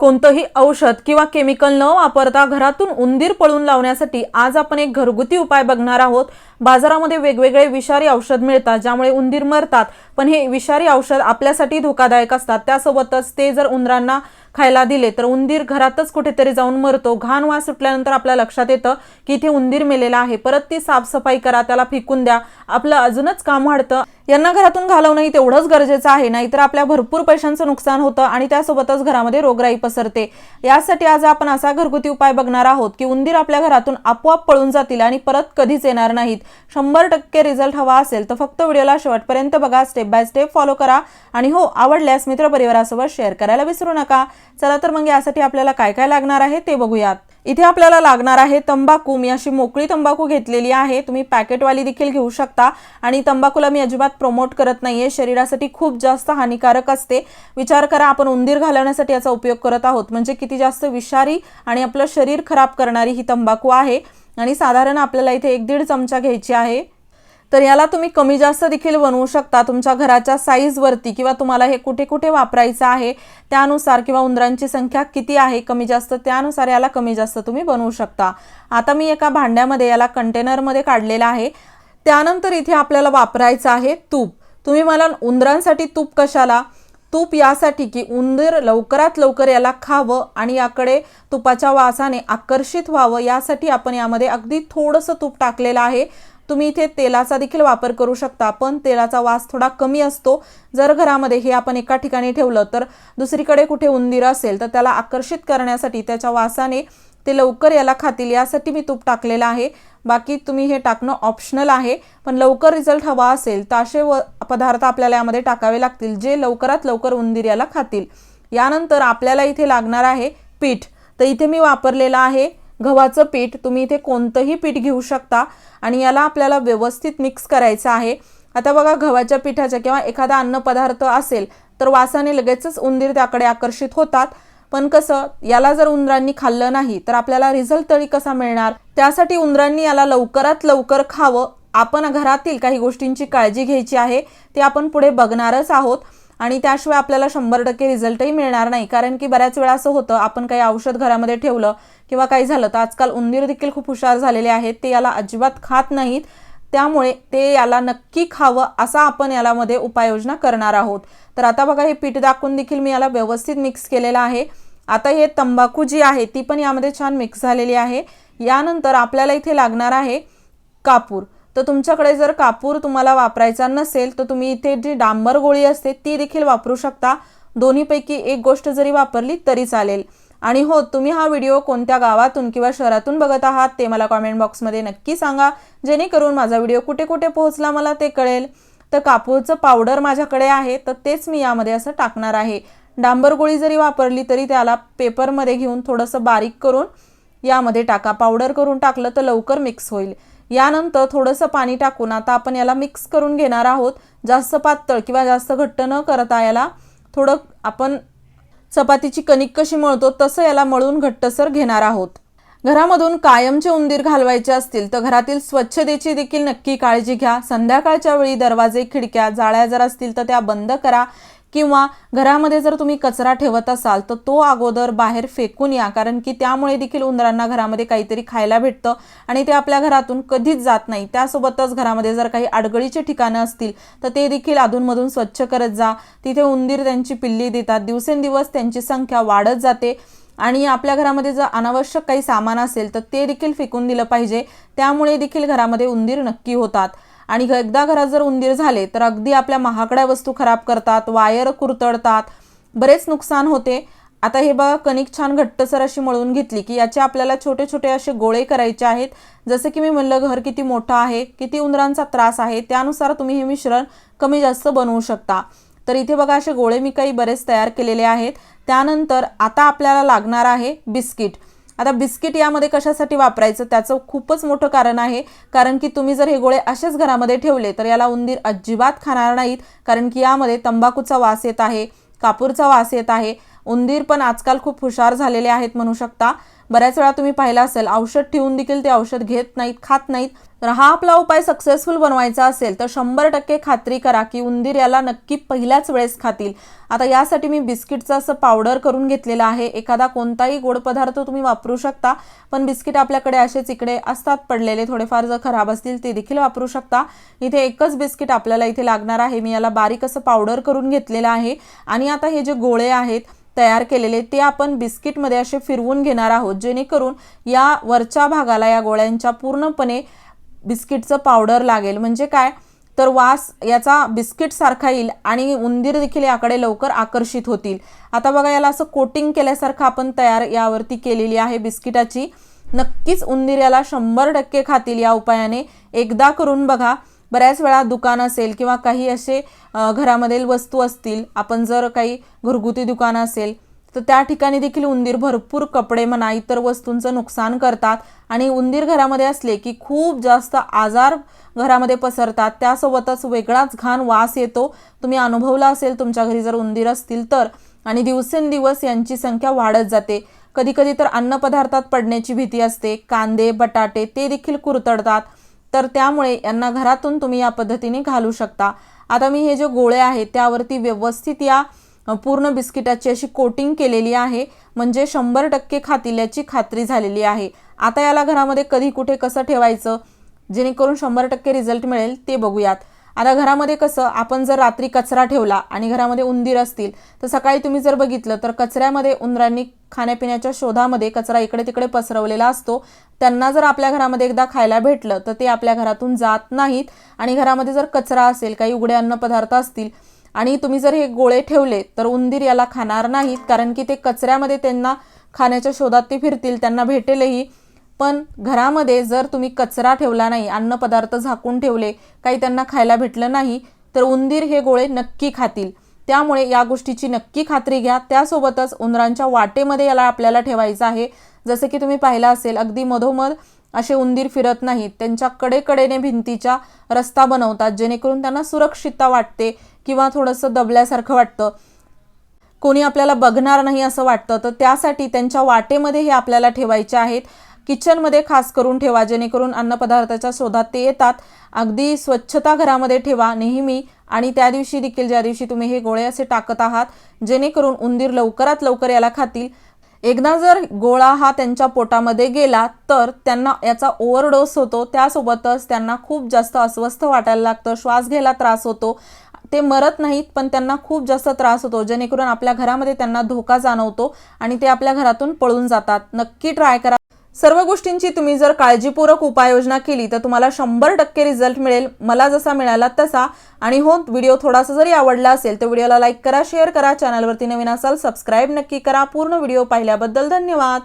कोणतंही औषध किंवा केमिकल न वापरता घरातून उंदीर पळून लावण्यासाठी आज आपण एक घरगुती उपाय बघणार आहोत. बाजारामध्ये वेगवेगळे विषारी औषध मिळतात ज्यामुळे उंदीर मरतात. पण हे विषारी औषध आपल्यासाठी धोकादायक असतात. त्यासोबतच ते जर उंदरांना खायला दिले तर उंदीर घरातच कुठेतरी जाऊन मरतो. घाण वास सुटल्यानंतर आपल्या लक्षात येतं की इथे उंदीर मेलेला आहे. परत ती साफसफाई करा त्याला फेकून द्या. आपलं अजूनच काम वाढतं. यांना घरातून घालवणंही तेवढंच गरजेचं आहे. नाहीतर आपल्या भरपूर पैशांचं नुकसान होतं आणि त्यासोबतच घरामध्ये रोगराई पसरते. यासाठी आज आपण असा घरगुती उपाय बघणार आहोत की उंदीर आपल्या घरातून आपोआप पळून जातील आणि परत कधीच येणार नाहीत. शंभर टक्के रिझल्ट हवा असेल तर फक्त व्हिडिओला शेवटपर्यंत बघा. स्टेप बाय स्टेप फॉलो करा. आणि हो आवडल्यास मित्रपरिवारासोबत शेअर करायला विसरू नका. चला तर मग यासाठी आपल्याला काय काय लागणार आहे ते बघूयात. इथे आपल्याला लागणार आहे तंबाखू. मी अशी मोकळी तंबाखू घेतलेली आहे. तुम्ही पॅकेटवाली देखील घेऊ शकता. आणि तंबाखूला मी अजिबात प्रमोट करत नाहीये. शरीरासाठी खूप जास्त हानिकारक असते. विचार करा आपण उंदीर घालवण्यासाठी याचा उपयोग करत आहोत. म्हणजे किती जास्त विषारी आणि आपलं शरीर खराब करणारी ही तंबाखू आहे. आणि साधारण आपल्याला इथे एक दीड चमचा घ्यायची आहे. तर याला तुम्ही कमी जास्त देखील बनवू शकता. तुमच्या घराच्या साईजवरती किंवा तुम्हाला हे कुठे कुठे वापरायचं आहे त्यानुसार किंवा उंदरांची संख्या किती आहे कमी जास्त त्यानुसार याला कमी जास्त तुम्ही बनवू शकता. आता मी एका भांड्यामध्ये याला कंटेनरमध्ये काढलेला आहे. त्यानंतर इथे आपल्याला वापरायचं आहे तूप. तुम्ही मला उंदरांसाठी तूप कशाला? तूप यासाठी की उंदीर लवकरात लवकर याला खावं आणि याकडे तुपाच्या वासाने आकर्षित व्हावं यासाठी आपण यामध्ये अगदी थोडंसं तूप टाकलेलं आहे. तुम्ही इथे तेलाचा देखील वापर करू शकता पण तेलाचा वास थोडा कमी असतो. जर घरामध्ये हे आपण एका ठिकाणी ठेवलं तर दुसरीकडे कुठे उंदीर असेल तर त्याला आकर्षित करण्यासाठी त्याच्या वासाने ते लवकर याला खातील यासाठी मी तूप टाकलेलं आहे. बाकी तुम्ही हे टाकणं ऑप्शनल आहे पण लवकर रिझल्ट हवा असेल तर असे व पदार्थ आपल्याला यामध्ये टाकावे लागतील जे लवकरात लवकर उंदीर याला खातील. यानंतर आपल्याला इथे लागणार आहे पीठ. तर इथे मी वापरलेलं आहे गव्हाचं पीठ तुम्ही इथे कोणतंही पीठ घेऊ शकता आणि याला आपल्याला व्यवस्थित मिक्स करायचं आहे. आता बघा गव्हाच्या पिठाच्या किंवा एखादा अन्नपदार्थ असेल तर वासाने लगेचच उंदीर त्याकडे आकर्षित होतात. पण कसं याला जर उंदरांनी खाल्लं नाही तर आपल्याला रिझल्ट तरी कसा मिळणार? त्यासाठी उंदरांनी याला लवकरात लवकर खावं. आपण घरातील काही गोष्टींची काळजी घ्यायची आहे ते आपण पुढे बघणारच आहोत. आणि त्याशिवाय आपल्याला शंभर टक्के रिझल्टही मिळणार नाही. कारण की बऱ्याच वेळा असं होतं आपण काही औषध घरामध्ये ठेवलं किंवा काही झालं तर आजकाल उंदीर देखील खूप हुशार झालेले आहेत. ते याला अजिबात खात नाहीत. त्यामुळे ते याला नक्की खावं असा आपण यालामध्ये उपाययोजना करणार आहोत. तर आता बघा हे पीठ दाखवून देखील मी याला व्यवस्थित मिक्स केलेलं आहे. आता हे तंबाखू जी आहे ती पण यामध्ये छान मिक्स झालेली आहे. यानंतर आपल्याला इथे लागणार आहे कापूर. तर तुमच्याकडे जर कापूर तुम्हाला वापरायचा नसेल तर तुम्ही इथे जी डांबर गोळी असते ती देखील वापरू शकता. दोन्हीपैकी एक गोष्ट जरी वापरली तरी चालेल. आणि हो तुम्ही हा व्हिडिओ कोणत्या गावातून किंवा शहरातून बघत आहात ते मला कॉमेंट बॉक्समध्ये नक्की सांगा. जेणेकरून माझा व्हिडिओ कुठे कुठे पोहोचला मला ते कळेल. तर कापूरचं पावडर माझ्याकडे आहे तर तेच मी यामध्ये असं टाकणार आहे. डांबर गोळी जरी वापरली तरी त्याला पेपरमध्ये घेऊन थोडंसं बारीक करून यामध्ये टाका. पावडर करून टाकलं तर लवकर मिक्स होईल. यानंतर थोडंसं पाणी टाकून आता आपण याला मिक्स करून घेणार आहोत. जास्त पातळ किंवा जास्त घट्ट न करता याला थोडं आपण चपातीची कणिक कशी मळतो तसं याला मळून घट्टसर घेणार आहोत. घरामधून कायमचे उंदीर घालवायचे असतील तर घरातील स्वच्छतेची देखील नक्की काळजी घ्या. संध्याकाळच्या वेळी दरवाजे खिडक्या जाळ्या जर असतील तर त्या बंद करा. किंवा घरामध्ये जर तुम्ही कचरा ठेवत असाल तर तो अगोदर बाहेर फेकून या. कारण की त्यामुळे देखील उंदरांना घरामध्ये काहीतरी खायला भेटतं आणि ते आपल्या घरातून कधीच जात नाही. त्यासोबतच घरामध्ये जर काही अडगळीची ठिकाणं असतील तर ते देखील अधूनमधून स्वच्छ करत जा. तिथे उंदीर त्यांची पिल्ली देतात. दिवसेंदिवस त्यांची संख्या वाढत जाते आणि आपल्या घरामध्ये जर अनावश्यक काही सामान असेल तर ते देखील फेकून दिलं पाहिजे. त्यामुळे देखील घरामध्ये उंदीर नक्की होतात. आणि एकदा घरात जर उंदीर झाले तर अगदी आपल्या महागड्या वस्तू खराब करतात वायर कुरतडतात बरेच नुकसान होते. आता हे बघा कणिक छान घट्टसर अशी मळून घेतली की याचे आपल्याला छोटे छोटे असे गोळे करायचे आहेत. जसे की मी म्हणलं घर किती मोठं आहे किती उंदरांचा त्रास आहे त्यानुसार तुम्ही हे मिश्रण कमी जास्त बनवू शकता. तर इथे बघा असे गोळे मी काही बरेच तयार केलेले आहेत. त्यानंतर आता आपल्याला लागणार आहे बिस्किट. आता बिस्किट यामध्ये कशासाठी वापरायचं त्याचं खूपच मोठं कारण आहे. कारण की तुम्ही जर हे गोळे असेच घरामध्ये ठेवले तर याला उंदीर अजिबात खाणार नाहीत. कारण की यामध्ये तंबाखूचा वास येत आहे कापूरचा वास येत आहे. उंदीर पण आजकाल खूप हुशार झालेले आहेत म्हणू शकता. बऱ्याच वेळा तुम्ही पाहिलं असेल औषध ठेवून देखील ते औषध घेत नाहीत खात नाहीत. तर हा आपला उपाय सक्सेसफुल बनवायचा असेल तर शंभर टक्के खात्री करा की उंदीर याला नक्की पहिल्याच वेळेस खातील. आता यासाठी मी बिस्किटचं असं पावडर करून घेतलेलं आहे. एखादा कोणताही गोड पदार्थ तुम्ही वापरू शकता पण बिस्किट आपल्याकडे असेच इकडे असतात पडलेले थोडेफार जर खराब असतील ते देखील वापरू शकता. इथे एकच बिस्किट आपल्याला इथे लागणार आहे. मी याला बारीक असं पावडर करून घेतलेलं आहे. आणि आता हे जे गोळे आहेत तयार केलेले ते आपण बिस्किटमध्ये असे फिरवून घेणार आहोत. जेणेकरून या वरच्या भागाला या गोळ्यांच्या पूर्णपणे बिस्किटचं पावडर लागेल. म्हणजे काय? तर वास याचा बिस्किटसारखा येईल आणि उंदीर देखील याकडे लवकर आकर्षित होतील. आता बघा याला असं कोटिंग केल्यासारखं आपण तयार यावरती केलेली आहे बिस्किटाची. नक्कीच उंदीर याला शंभर टक्के खातील या उपायाने. एकदा करून बघा बऱ्याच वेळा दुकान असेल किंवा काही असे घरामधील वस्तू असतील आपण जर काही घरगुती दुकान असेल तर त्या ठिकाणी देखील उंदीर भरपूर कपडे म्हणा इतर वस्तूंचं नुकसान करतात आणि उंदीर घरामध्ये असले की खूप जास्त आजार घरामध्ये पसरतात. त्यासोबतच वेगळाच घाण वास येतो. तुम्ही अनुभवला असेल तुमच्या घरी जर उंदीर असतील तर. आणि दिवसेंदिवस यांची संख्या वाढत जाते. कधी कधी तर अन्नपदार्थात पडण्याची भीती असते. कांदे बटाटे ते देखील कुरतडतात. तर त्यामुळे यांना घरातून तुम्ही या पद्धतीने घालू शकता. आता मी हे जे गोळे आहेत त्यावरती व्यवस्थित या पूर्ण बिस्किटाची अशी कोटिंग केलेली आहे. म्हणजे शंभर टक्के खातील याची खात्री झालेली आहे. आता याला घरामध्ये कधी कुठे कसं ठेवायचं? जेणेकरून शंभर टक्के रिझल्ट मिळेल ते बघूयात. आता घरामध्ये कसं? आपण जर रात्री कचरा ठेवला आणि घरामध्ये उंदीर असतील तर सकाळी तुम्ही जर बघितलं तर कचऱ्यामध्ये उंदरांनी खाण्यापिण्याच्या शोधामध्ये कचरा इकडे तिकडे पसरवलेला असतो. त्यांना जर आपल्या घरामध्ये एकदा खायला भेटलं तर ते आपल्या घरातून जात नाहीत. आणि घरामध्ये जर कचरा असेल काही उघडे अन्नपदार्थ असतील आणि तुम्ही जर हे गोळे ठेवले तर उंदीर याला खाणार नाहीत कारण की ते कचऱ्यामध्ये त्यांना खाण्याच्या शोधात ते फिरतील त्यांना भेटेलही. पण घरामध्ये जर तुम्ही कचरा ठेवला नाही अन्नपदार्थ झाकून ठेवले काही त्यांना खायला भेटलं नाही तर उंदीर हे गोळे नक्की खातील. त्यामुळे या गोष्टीची नक्की खात्री घ्या. त्यासोबतच उंदरांच्या वाटेमध्ये याला आपल्याला ठेवायचं आहे. जसं की तुम्ही पाहिलं असेल अगदी मधोमध असे उंदीर फिरत नाहीत. त्यांच्या कडेकडेने भिंतीच्या रस्ता बनवतात जेणेकरून त्यांना सुरक्षितता वाटते. किंवा थोडंसं दबल्यासारखं वाटतं. कोणी आपल्याला बघणार नाही असं वाटतं. तर त्यासाठी त्यांच्या वाटेमध्ये हे आपल्याला ठेवायचे आहेत. किचनमध्ये खास करून ठेवा जेणेकरून अन्नपदार्थाच्या शोधात ते येतात. अगदी स्वच्छता घरामध्ये ठेवा नेहमी आणि त्या दिवशी देखील ज्या दिवशी तुम्ही हे गोळे असे टाकत आहात जेणेकरून उंदीर लवकरात लवकर याला खातील. एकदा जर गोळा हा त्यांच्या पोटामध्ये गेला तर त्यांना याचा ओव्हरडोस होतो. त्यासोबतच त्यांना खूप जास्त अस्वस्थ वाटायला लागतं श्वास घ्यायला त्रास होतो. ते मरत नाहीत पण त्यांना खूप जास्त त्रास होतो जेणेकरून आपल्या घरामध्ये त्यांना धोका जाणवतो आणि ते आपल्या घरातून पळून जातात. नक्की ट्राय करा. सर्व गोष्टींची तुम्ही जर काळजीपूर्वक उपाययोजना केली तर तुम्हाला शंभर टक्के रिझल्ट मिळेल. मला जसा मिळाला तसा. आणि हो व्हिडिओ थोडासा जरी आवडला असेल तर व्हिडिओला लाईक करा शेअर करा. चॅनलवरती नवीन असाल सबस्क्राईब नक्की करा. पूर्ण व्हिडिओ पाहिल्याबद्दल धन्यवाद.